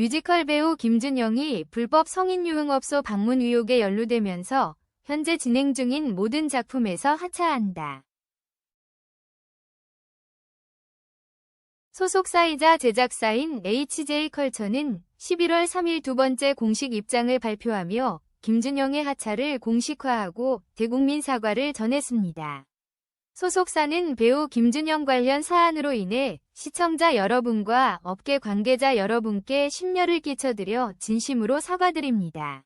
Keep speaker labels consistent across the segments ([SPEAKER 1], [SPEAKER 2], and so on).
[SPEAKER 1] 뮤지컬 배우 김준영이 불법 성인 유흥업소 방문 의혹에 연루되면서 현재 진행 중인 모든 작품에서 하차한다. 소속사이자 제작사인 HJ컬처는 11월 3일 두 번째 공식 입장을 발표하며 김준영의 하차를 공식화하고 대국민 사과를 전했습니다. 소속사는 배우 김준영 관련 사안으로 인해 시청자 여러분과 업계 관계자 여러분께 심려를 끼쳐드려 진심으로 사과드립니다.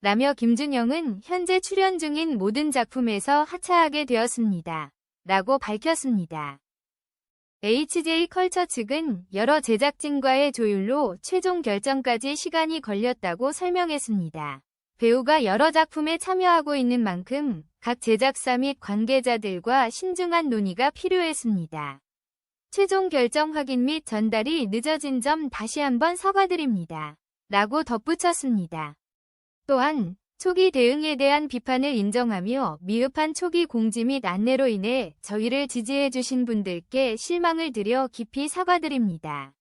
[SPEAKER 1] 라며 김준영은 현재 출연 중인 모든 작품에서 하차하게 되었습니다. 라고 밝혔습니다. HJ 컬처 측은 여러 제작진과의 조율로 최종 결정까지 시간이 걸렸다고 설명했습니다. 배우가 여러 작품에 참여하고 있는 만큼 각 제작사 및 관계자들과 신중한 논의가 필요했습니다. 최종 결정 확인 및 전달이 늦어진 점 다시 한번 사과드립니다. 라고 덧붙였습니다. 또한 초기 대응에 대한 비판을 인정하며 미흡한 초기 공지 및 안내로 인해 저희를 지지해주신 분들께 실망을 드려 깊이 사과드립니다.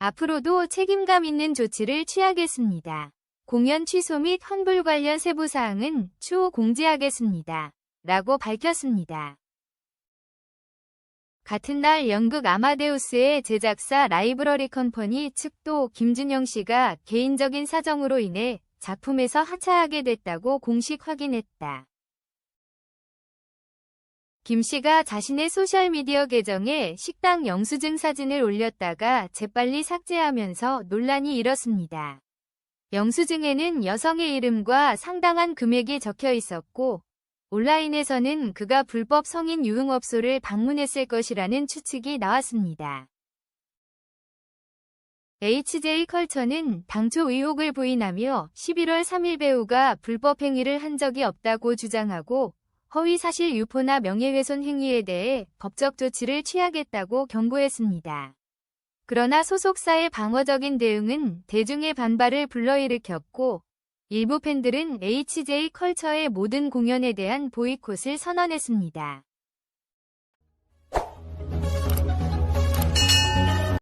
[SPEAKER 1] 앞으로도 책임감 있는 조치를 취하겠습니다. 공연 취소 및 환불 관련 세부사항은 추후 공지하겠습니다. 라고 밝혔습니다. 같은 날 연극 아마데우스의 제작사 라이브러리 컴퍼니 측도 김준영 씨가 개인적인 사정으로 인해 작품에서 하차하게 됐다고 공식 확인했다. 김 씨가 자신의 소셜미디어 계정에 식당 영수증 사진을 올렸다가 재빨리 삭제하면서 논란이 일었습니다. 영수증에는 여성의 이름과 상당한 금액이 적혀 있었고, 온라인에서는 그가 불법 성인 유흥업소를 방문했을 것이라는 추측이 나왔습니다. HJ 컬처는 당초 의혹을 부인하며 11월 3일 배우가 불법 행위를 한 적이 없다고 주장하고 허위사실 유포나 명예훼손 행위에 대해 법적 조치를 취하겠다고 경고했습니다. 그러나 소속사의 방어적인 대응은 대중의 반발을 불러일으켰고 일부 팬들은 HJ 컬처의 모든 공연에 대한 보이콧을 선언했습니다.